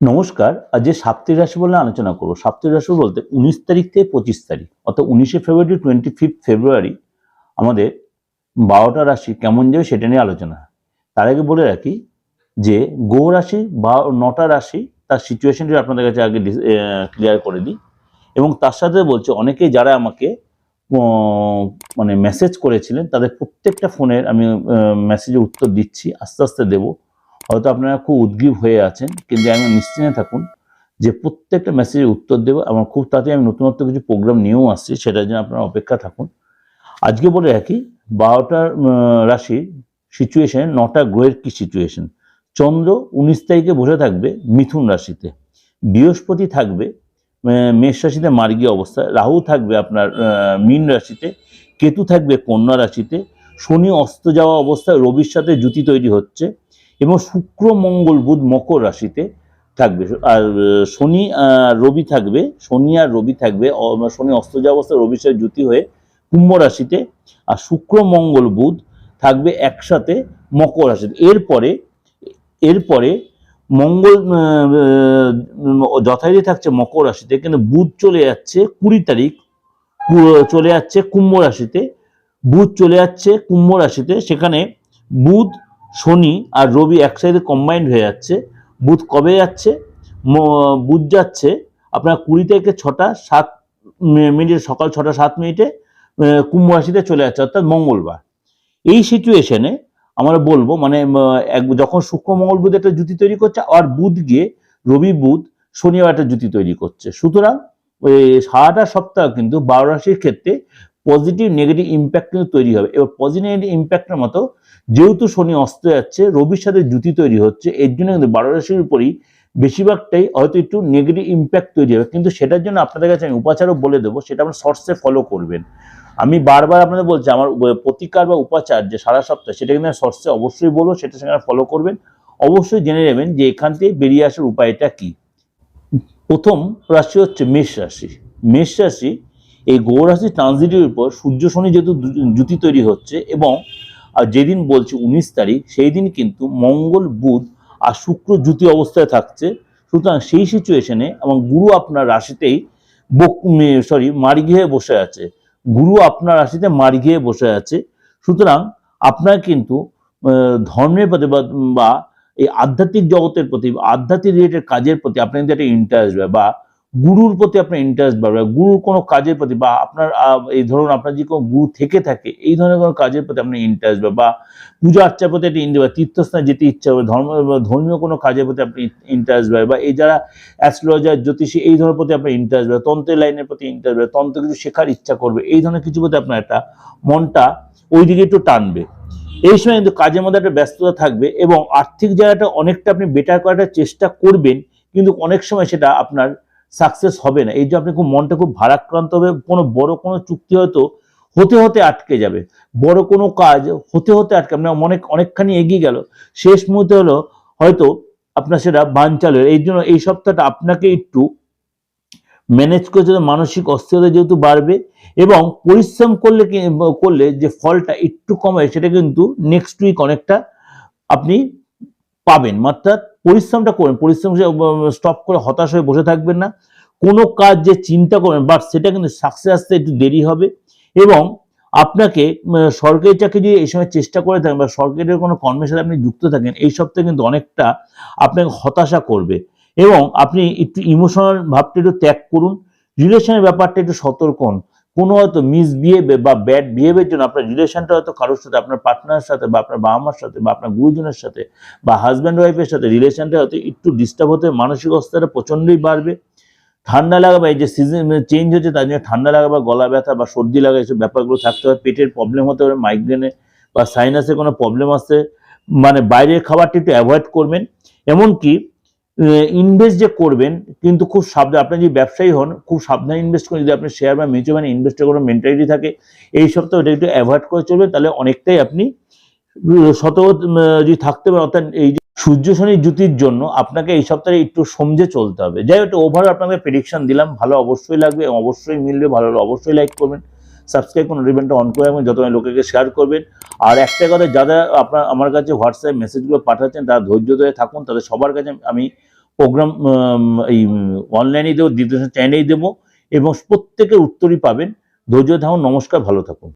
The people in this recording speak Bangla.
নমস্কার, আজ যে সাপ্তাহিক রাশি বলে আলোচনা করব। সাপ্তাহিক রাশি বলতে উনিশ তারিখ থেকে পঁচিশ তারিখ, অর্থাৎ উনিশে ফেব্রুয়ারি টোয়েন্টি ফিফথ ফেব্রুয়ারি আমাদের বারোটা রাশি কেমন যাবে সেটা নিয়ে আলোচনা। তার আগে বলে রাখি যে গো রাশি বা নটা রাশি তার সিচুয়েশনটি আপনাদের কাছে আগে ক্লিয়ার করে দিই। এবং তার সাথে বলছে, অনেকেই যারা আমাকে মানে মেসেজ করেছিলেন, তাদের প্রত্যেকটা ফোনের আমি মেসেজে উত্তর দিচ্ছি, আস্তে আস্তে দেবো। হয়তো আপনারা খুব উদ্গ্রীব হয়ে আছেন, কিন্তু আমি নিশ্চিন্তে থাকুন যে প্রত্যেকটা মেসেজের উত্তর দেবো আমার খুব তাড়াতাড়ি আমি নতুনত্ব কিছু প্রোগ্রাম নিয়েও আসছি, সেটার জন্য আপনারা অপেক্ষা থাকুন। আজকে বলে রাখি বারোটা রাশির সিচুয়েশন নটা গ্রহের কি সিচুয়েশন চন্দ্র উনিশ তারিখে বসে থাকবে মিথুন রাশিতে। বৃহস্পতি থাকবে মেষ রাশিতে মার্গীয় অবস্থায় রাহু থাকবে আপনার মীন রাশিতে। কেতু থাকবে কন্যা রাশিতে। শনি অস্ত যাওয়া অবস্থায় রবির সাথে জুতি তৈরি হচ্ছে। এবং শুক্র, মঙ্গল, বুধ, মকর রাশিতে থাকবে। আর শনি রবি থাকবে, শনি আর রবি থাকবে শনি অস্ত যাওয়া অবস্থায় রবির সাথে হয়ে কুম্ভ রাশিতে। আর শুক্র, মঙ্গল, বুধ থাকবে একসাথে মকর রাশিতে। এরপরে এরপরে মঙ্গল যথারীতি থাকছে মকর রাশিতে। কিন্তু বুধ চলে যাচ্ছে কুড়ি তারিখ চলে যাচ্ছে কুম্ভ রাশিতে। বুধ চলে যাচ্ছে কুম্ভ রাশিতে। সেখানে বুধ শনি আর রবি একসাথে কম্বাইন্ড হয়ে যাচ্ছে। বুধ কবে যাচ্ছে? বুধ যাচ্ছে আপনার কুড়ি থেকে ছটা, সাত মিনিট, সকাল ছটা, সাত মিনিটে কুম্ভ রাশিতে চলে যাচ্ছে, অর্থাৎ মঙ্গলবার। এই সিচুয়েশনে আমরা বলব মানে যখন শুক্র, মঙ্গল, বুধ একটা জুতি তৈরি করছে, আর বুধ গিয়ে রবি, বুধ, শনিবার একটা জুতি তৈরি করছে। সুতরাং সারাটা সপ্তাহ কিন্তু বারো রাশির ক্ষেত্রে পজিটিভ নেগেটিভ ইম্প্যাক্ট কিন্তু তৈরি হবে। এবার পজিটিভ নেগেটিভ ইম্প্যাক্টের মতো যেহেতু শনি অস্ত যাচ্ছে, রবির সাথে জুতি তৈরি হচ্ছে, এর জন্য কিন্তু বারো রাশির উপরই বেশিরভাগটাই হয়তো একটু নেগেটিভ ইম্প্যাক্ট তৈরি হবে। কিন্তু সেটার জন্য আপনাদের কাছে আমি উপাচারও বলে দেবো, সেটা আপনার শর্টসে ফলো করবেন। আমি বারবার আপনাদের বলছি, আমার প্রতিকার বা উপাচার যে সারা সপ্তাহ, সেটা কিন্তু শর্টসে অবশ্যই বলব, সেটা সেখানে ফলো করবেন। অবশ্যই জেনে নেবেন যে এখান থেকে বেরিয়ে আসার উপায়টা কি। প্রথম রাশি হচ্ছে মেষ রাশি। মেষ রাশি এই গৌ রাশি ট্রানজিটের উপর সূর্য শনি যেহেতু জুতি তৈরি হচ্ছে এবং যেদিন বলছি উনিশ তারিখ, সেই দিন কিন্তু মঙ্গল, বুধ আর শুক্র জুতি অবস্থায় থাকছে। সুতরাং সেই সিচুয়েশনে এবং গুরু আপনার রাশিতেই সরি মার্গী হয়ে বসে আছে। গুরু আপনার রাশিতে মার্গী হয়ে বসে আছে। সুতরাং আপনার কিন্তু ধর্মের প্রতি বা- এই আধ্যাত্মিক জগতের প্রতি, আধ্যাত্মিক রিলেটেড কাজের প্রতি আপনার কিন্তু একটা ইন্টারেস্ট বা গুরুর প্রতি আপনার ইন্টারেস্ট বাড়বে, গুরুর কোনো কাজের প্রতি বা আপনার এই ধরুন আপনার যে কোনো গুরু থেকে থাকে, এই ধরনের কোনো কাজের প্রতি আপনার ইন্টারেস্ট বাড়বে বা পূজা আর্চার প্রতি একটা ইন্টারেস্ট তীর্থস্থানে যেতে ইচ্ছা হবে, ধর্ম ধর্মীয় কোনো কাজের প্রতি আপনি ইন্টারেস্ট বাড়বে বা এই যারা অ্যাস্ট্রোলজার জ্যোতিষী, এই ধরনের প্রতি আপনার ইন্টারেস্ট বাড়বে, তন্ত্রের লাইনের প্রতি ইন্টারেস্ট বাড়বে, তন্ত্র কিছু শেখার ইচ্ছা করবে, এই ধরনের কিছু প্রতি আপনার একটা মনটা ওই দিকে একটু টানবে। এই সময় কিন্তু কাজের মধ্যে একটা ব্যস্ততা থাকবে এবং আর্থিক জায়গাটা অনেকটা আপনি বেটার করার চেষ্টা করবেন, কিন্তু অনেক সময় সেটা আপনার সাকসেস হবে না। এই যে আপনি খুব মনটা খুব ভারাক্রান্ত হবে, কোনো বড় কোনো চুক্তি হয়তো হতে হতে আটকে যাবে। বড় কোনো কাজ হতে হতে আটকে আপনার অনেক অনেকখানি এগিয়ে গেল। শেষ মুহূর্তে হলো হয়তো আপনার সেটা বানচাল এই জন্য এই সপ্তাহটা আপনাকে একটু ম্যানেজ করে চলতে মানসিক অস্থিরতা যেহেতু বাড়বে এবং পরিশ্রম করলে করলে যে ফলটা একটু কমে সেটা কিন্তু নেক্সট উইক অনেকটা আপনি পাবেন। অর্থাৎ পরিশ্রমটা করবেন পরিশ্রম স্টপ করে হতাশ হয়ে বসে থাকবেন না। কোনো কাজ যে চিন্তা করবেন বাট সেটা কিন্তু সাকসেস আসতে একটু দেরি হবে। এবং আপনাকে সরকারি চাকরি যদি এই সময় চেষ্টা করে থাকেন বা সরকারের কোনো কর্মের আপনি যুক্ত থাকেন, এই সপ্তাহে কিন্তু অনেকটা আপনাকে হতাশা করবে। এবং আপনি একটু ইমোশনাল ভাবটা একটু ত্যাগ করুন। রিলেশনের ব্যাপারটা একটু সতর্ক হন। কোনো হয়তো মিস বিহেভ বা ব্যাড বিহেভের জন্য আপনার রিলেশনটা হয়তো কারোর সাথে, আপনার পার্টনারের সাথে বা আপনার বাবা মার সাথে বা আপনার গুরুজনের সাথে বা হাজব্যান্ড ওয়াইফের সাথে রিলেশনটা হয়তো একটু ডিস্টার্ব হতে, মানসিক অবস্থাটা প্রচণ্ডই বাড়বে। ঠান্ডা লাগা বা এই যে সিজন চেঞ্জ হচ্ছে, তার জন্য ঠান্ডা লাগা বা গলা ব্যথা বা সর্দি লাগা এইসব ব্যাপারগুলো থাকতে হবে পেটের প্রবলেম হতে পারে মাইগ্রেনে বা সাইনাসে কোনো প্রবলেম আসতে মানে বাইরের খাবারটা একটু অ্যাভয়েড করবেন। এমনকি ইনভেস্ট যে করবেন, কিন্তু খুব সাবধান আপনি যদি ব্যবসায়ী হন, খুব সাবধানে ইনভেস্ট করেন যদি আপনি শেয়ার বা মিউচুয়াল ফান্ডে ইনভেস্ট করার মেন্টালিটি থাকে, এই সপ্তাহে ওটা একটু অ্যাভয়েড করে চলবেন তাহলে অনেকটাই আপনি সতর্ক যদি থাকতে পারেন, অর্থাৎ এই যে সূর্য শনি জুতির জন্য আপনাকে এই সপ্তাহে একটু সমঝে চলতে হবে। যাই হোক ওভার আপনাকে প্রেডিকশন দিলাম, ভালো অবশ্যই লাগবে, এবং অবশ্যই মিলবে, ভালো হলে অবশ্যই লাইক করবেন সাবস্ক্রাইব করুন রিবেনটা অন করে রাখবেন, যত লোকেকে শেয়ার করবেন। আর একটা কথা, যারা আপনার, আমার কাছে হোয়াটসঅ্যাপ মেসেজগুলো পাঠাচ্ছেন, তারা ধৈর্য ধরে থাকুন, তাদের সবার কাছে আমি প্রোগ্রাম এই অনলাইনে দেবো দ্বিতীয় চ্যানেলেই দেবো, এবং প্রত্যেকের উত্তরই পাবেন। ধৈর্য ধারণ, নমস্কার, ভালো থাকুন।